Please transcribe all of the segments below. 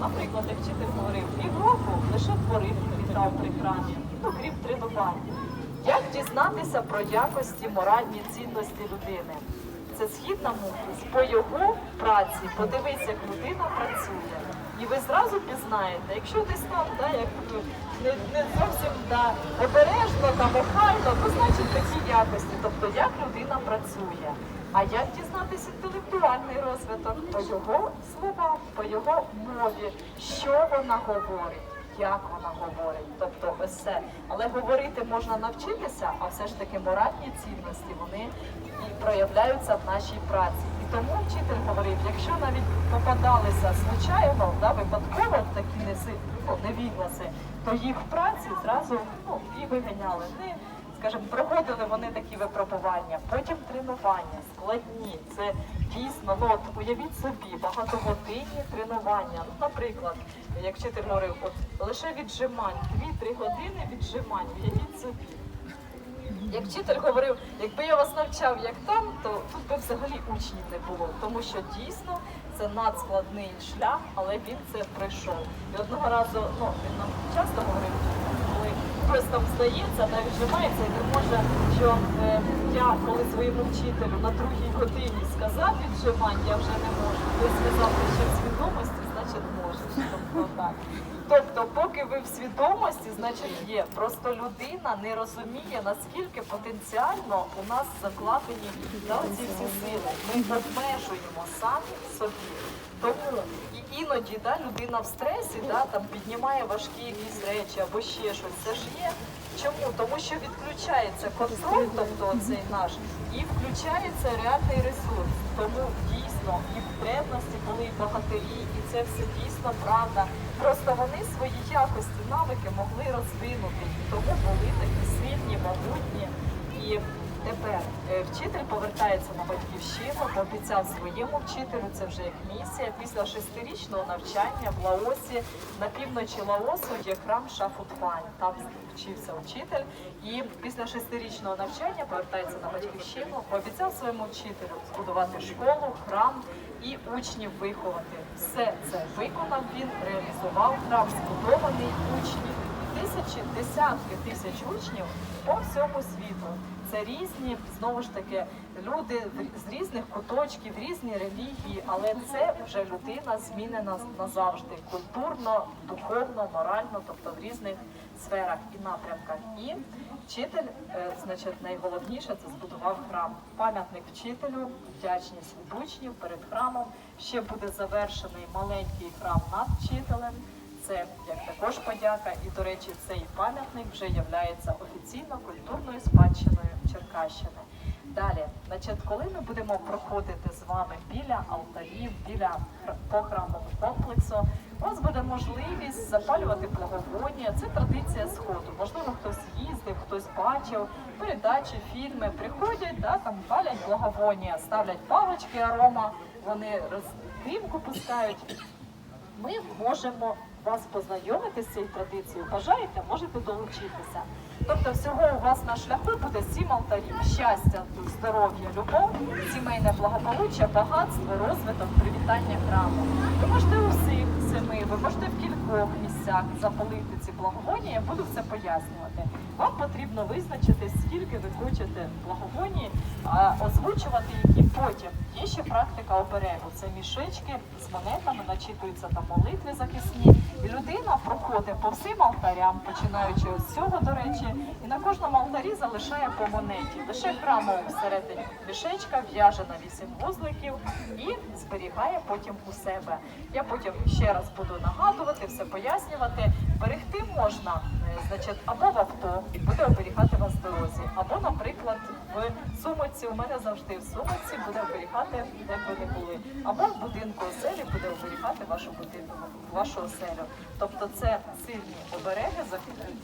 Наприклад, як вчитель говорив, півроку лише твори вітав при храмі, ну крім тренувань. Як дізнатися про якості моральні цінності людини? Це схід на мудрість. По його праці подивись, як людина працює. І ви зразу пізнаєте, якщо десь там, да, як е, не, не зовсім да, обережно та охайно, то значить такі якості, тобто як людина працює. А як дізнатися інтелектуальний розвиток по його словам, по його мові, що вона говорить? як вона говорить, тобто ось це. Але говорити можна навчитися, а все ж таки моральні цінності вони і проявляються в нашій праці. І тому вчитель говорив, якщо навіть попадалися звичайно, да, випадково в такі неси, ну, невігласи, то їх в праці зразу ну, і виганяли. Не, скажімо, проходили вони такі випробування, потім тренування, складні. Це дійсно, ну от уявіть собі, багатогодинні тренування. Ну, наприклад, як вчитель говорив, от лише віджимань, 2-3 години віджимань, уявіть собі. Як вчитель говорив, якби я вас навчав як там, то тут би взагалі учнів не було, тому що дійсно це надскладний шлях, але він це пройшов. І одного разу, ну він нам часто говорив, там здається, навіть вжимається і не може, що е, я коли своєму вчителю на другій годині сказав віджимань, я вже не можу. Ви сказав, що ще в свідомості, значить можеш. Тобто так. Тобто, поки ви в свідомості, значить є. Просто людина не розуміє, наскільки потенціально у нас закладені да, ці всі сили. Обмежуємо самі собі. Тому і іноді да, людина в стресі да, там, піднімає важкі якісь речі або ще щось. Це ж є. Чому? Тому що відключається контроль, тобто цей наш, і включається реальний ресурс. Тому дійсно і в були і богатирі, і це все дійсно правда. Просто вони свої якості, навики могли розвинути, і тому були такі сильні, могутні. І тепер е, вчитель повертається на батьківщину, пообіцяв своєму вчителю, це вже як місія. Після шестирічного навчання в Лаосі на півночі Лаосу є храм Шафутвань. Там вчився вчитель. І після шестирічного навчання повертається на батьківщину, пообіцяв своєму вчителю збудувати школу, храм і учнів виховати. Все це виконав він, реалізував храм, збудований учнів. Тисячі, десятки тисяч учнів по всьому світу. Це різні, знову ж таки, люди з різних куточків, різні релігії, але це вже людина змінена назавжди культурно, духовно, морально, тобто в різних сферах і напрямках. І вчитель, е, значить, найголовніше це збудував храм. Пам'ятник вчителю, вдячність учнів перед храмом. Ще буде завершений маленький храм над вчителем. Це як також подяка, і до речі, цей пам'ятник вже є офіційно культурною спадщиною Черкащини. Далі, значить, коли ми будемо проходити з вами біля алтарів, біля хр- по храмового комплексу, у вас буде можливість запалювати благовоння. Це традиція сходу. Можливо, хтось їздив, хтось бачив передачі, фільми. Приходять, да, там палять благовоння, ставлять палички арома, вони роз... димку пускають. Ми можемо вас познайомити з цією традицією. Бажаєте, можете долучитися. Тобто, всього у вас на шляху буде сім алтарів: щастя, здоров'я, любов, сімейне благополуччя, багатство, розвиток, привітання храму. Ви можете у всіх ви можете в кількох місцях запалити ці благовоння. Я буду все пояснювати. Вам потрібно визначити, скільки ви хочете благовоні, озвучувати які потім. Є ще практика оберегу. Це мішечки з монетами, начитуються там молитви захисні. І людина проходить по всім алтарям, починаючи з цього, до речі, і на кожному алтарі залишає по монеті. Лише храмову всередині мішечка в'яже на вісім вузликів і зберігає потім у себе. Я потім ще раз буду нагадувати, все пояснювати. Берегти можна, е, значить, або в авто і буде оберігати вас в дорозі, або, наприклад, в сумочці. У мене завжди в сумочці буде оберігати, де б ви не були, або в будинку оселі буде оберігати вашу будинку, вашу оселю. Тобто це сильні обереги.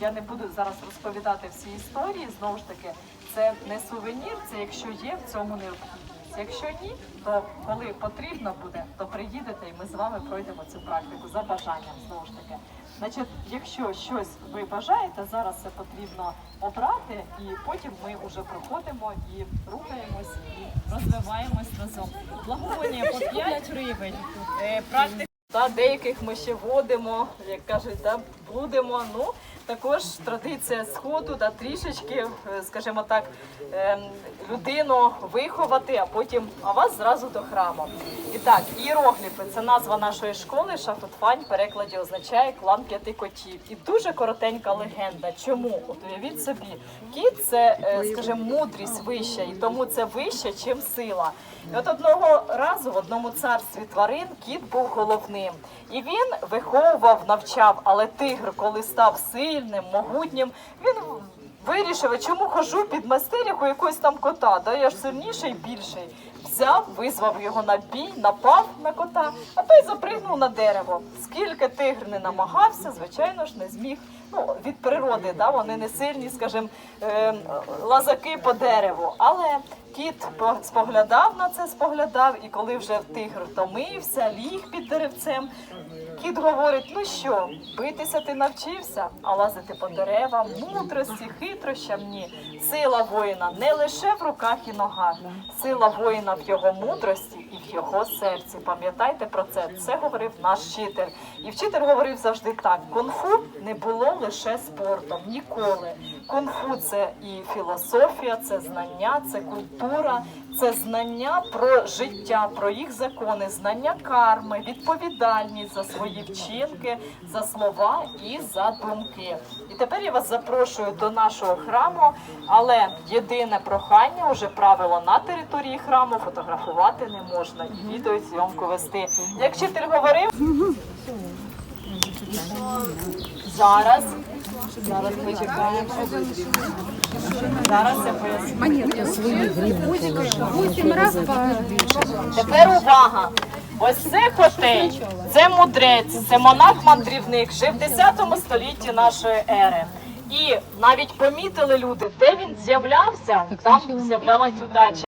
Я не буду зараз розповідати всі історії. Знову ж таки, це не сувенір, це якщо є в цьому необхідність. Якщо ні, то коли потрібно буде, то приїдете і ми з вами пройдемо цю практику за бажанням знову ж таки. Значить, якщо щось ви бажаєте, зараз це потрібно обрати, і потім ми вже проходимо і рухаємось і розвиваємось разом. Благовоння по 5 гривень. Е, Практика та деяких ми ще водимо, як кажуть, да, будемо. Ну також традиція сходу, да, трішечки, е, скажімо так, ем, людину виховати, а потім а вас зразу до храму. І так, іерогліфи це назва нашої школи. Шафутфань в перекладі означає клан п'яти котів. І дуже коротенька легенда. Чому? От уявіть собі, кіт це, е, скажімо, мудрість вища, і тому це вище, чим сила. І от одного разу в одному царстві тварин кіт був головним. І він виховував, навчав, але тигр, коли став сильним, могутнім, він вирішив, чому хожу під мастеріху якогось там кота, да я ж сильніший, більший. Взяв, визвав його на бій, напав на кота, а той запригнув на дерево. Скільки тигр не намагався, звичайно ж, не зміг. Ну, від природи, да, вони не сильні, скажімо, е, лазаки по дереву. Але кіт споглядав на це, споглядав, і коли вже тигр втомився, ліг під деревцем, Кіт говорить: ну що, битися ти навчився, а лазити по деревам, мудрості, хитрощам ні. Сила воїна не лише в руках і ногах, сила воїна в його мудрості і в його серці. Пам'ятайте про це. Це говорив наш вчитель. І вчитель говорив завжди так: кунг-фу не було лише спортом ніколи. Кунг-фу – це і філософія, це знання, це культура, це знання про життя, про їх закони, знання карми, відповідальність за свої вчинки, за слова і за думки. І тепер я вас запрошую до нашого храму, але єдине прохання, уже правило на території храму фотографувати не можна і відеозйомку вести. Як вчитель говорив, зараз. Зараз ми чекаємо. Зараз я поясню. Тепер увага! Ось це хотей, це мудрець, це монах-мандрівник, жив в 10 столітті нашої ери. І навіть помітили люди, де він з'являвся, там з'являлась удача.